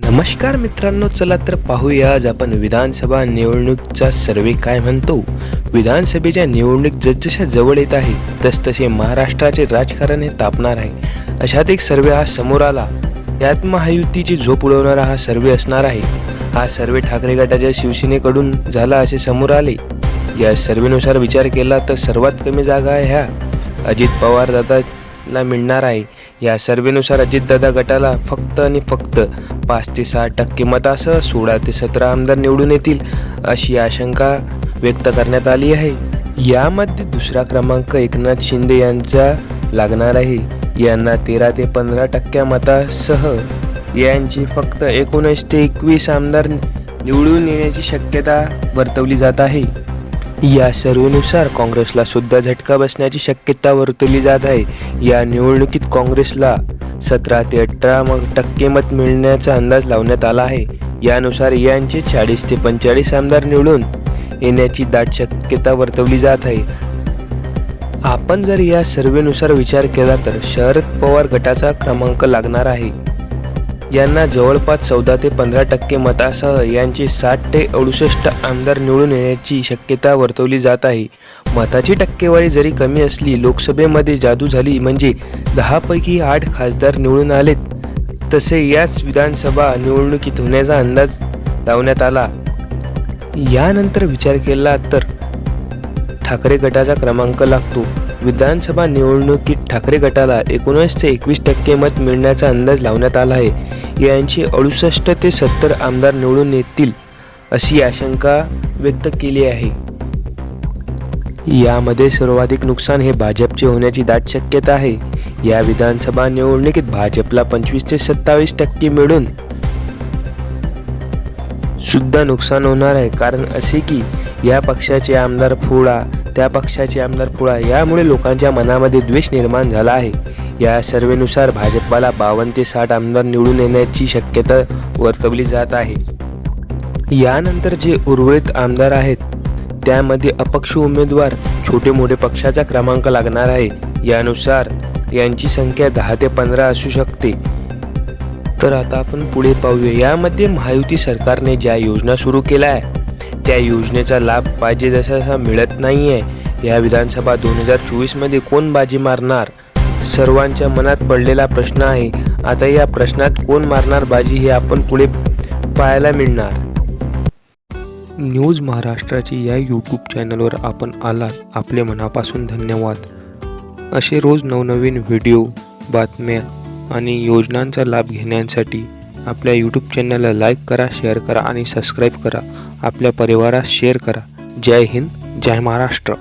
नमस्कार मित्रांनो चला तर पाहूया आज आपण विधानसभा निवडणूकचा सर्वे काय म्हणतो. विधानसभेच्या निवडणूक जसजशा जवळ येत आहे तसतसे महाराष्ट्राचे राजकारण हे तापणार आहे. अशात एक सर्वे हा समोर आला. यात महायुतीची झोप उडवणारा हा सर्वे असणार आहे. हा सर्वे ठाकरे गटाच्या शिवसेनेकडून झाला असे समोर आले. या सर्वेनुसार विचार केला तर सर्वात कमी जागा ह्या अजित पवार दादाला मिळणार आहे. या सर्वेनुसार अजितदादा गटाला फक्त आणि फक्त पाच ते सहा टक्के मतासह सोळा ते सतरा आमदार निवडून येतील अशी आशंका व्यक्त करण्यात आली आहे. यामध्ये दुसरा क्रमांक एकनाथ शिंदे यांचा लागणार आहे. यांना तेरा ते पंधरा टक्क्या मतासह यांची फक्त एकोणीस ते एकवीस आमदार निवडून येण्याची शक्यता वर्तवली जात आहे. या सर्वेनुसार काँग्रेसला सुद्धा झटका बसण्याची शक्यता वर्तवली जात आहे. या निवडणुकीत काँग्रेसला सतरा ते अठरा टक्के मत मिळण्याचा अंदाज लावण्यात आला आहे. यानुसार यांचे चाळीस ते पंचेचाळीस आमदार निवडून येण्याची दाट शक्यता वर्तवली जात आहे. आपण जर या सर्वेनुसार विचार केला तर शरद पवार गटाचा क्रमांक लागणार आहे. यांना जवळपास चौदा ते पंधरा टक्के मतासह यांचे साठ ते अडुसष्ट आमदार निवडून येण्याची शक्यता वर्तवली जात आहे. मताची टक्केवारी जरी कमी असली लोकसभेमध्ये जादू झाली म्हणजे दहापैकी आठ खासदार निवडून आलेत. तसे याच विधानसभा निवडणुकीत होण्याचा अंदाज लावण्यात आला. यानंतर विचार केला तर ठाकरे गटाचा क्रमांक लागतो. विधानसभा निवडणुकीत ठाकरे गटाला एकोणीस ते एकवीस टक्के मत मिळण्याचा अंदाज लावण्यात आला आहे. यांची अडुसष्ट ते सत्तर आमदार निवडून येतील अशी आशंका व्यक्त केली आहे. यामध्ये सर्वाधिक नुकसान हे भाजपचे होण्याची दाट शक्यता आहे. या विधानसभा निवडणुकीत भाजपला पंचवीस ते सत्तावीस टक्के मिळून सुद्धा नुकसान होणार आहे. कारण असे की या पक्षाचे आमदार फोडा त्या पक्षाचे आमदार पुळा यामुळे लोकांच्या मनामध्ये द्वेष निर्माण झाला आहे. या सर्वेनुसार भाजपाला बावन्न ते साठ आमदार निवडून येण्याची शक्यता वर्तवली जात आहे. यानंतर जे उर्वरित आमदार आहेत त्यामध्ये अपक्ष उमेदवार छोटे मोठे पक्षाचा क्रमांक लागणार आहे. यानुसार यांची संख्या दहा ते पंधरा असू शकते. तर आता आपण पुढे पाहूया. यामध्ये महायुती सरकारने ज्या योजना सुरू केल्या आहे त्या योजनेचा लाभ पाहिजे जसा मिळत नाही आहे या विधानसभा दोन हजार चोवीसमध्ये कोण बाजी मारणार? सर्वांच्या मनात पडलेला प्रश्न आहे आता या प्रश्नात कोण मारणार बाजी हे आपण पुढे पाहायला मिळणार. न्यूज महाराष्ट्राची या यूट्यूब चॅनलवर आपण आलात आपले मनापासून धन्यवाद. असे रोज नवनवीन व्हिडिओ बातम्या आणि योजनांचा लाभ घेण्यासाठी आपल्या यूट्यूब चॅनलला लाईक करा शेअर करा आणि सबस्क्राईब करा. आपल्या परिवारास शेअर करा. जय हिंद जय महाराष्ट्र.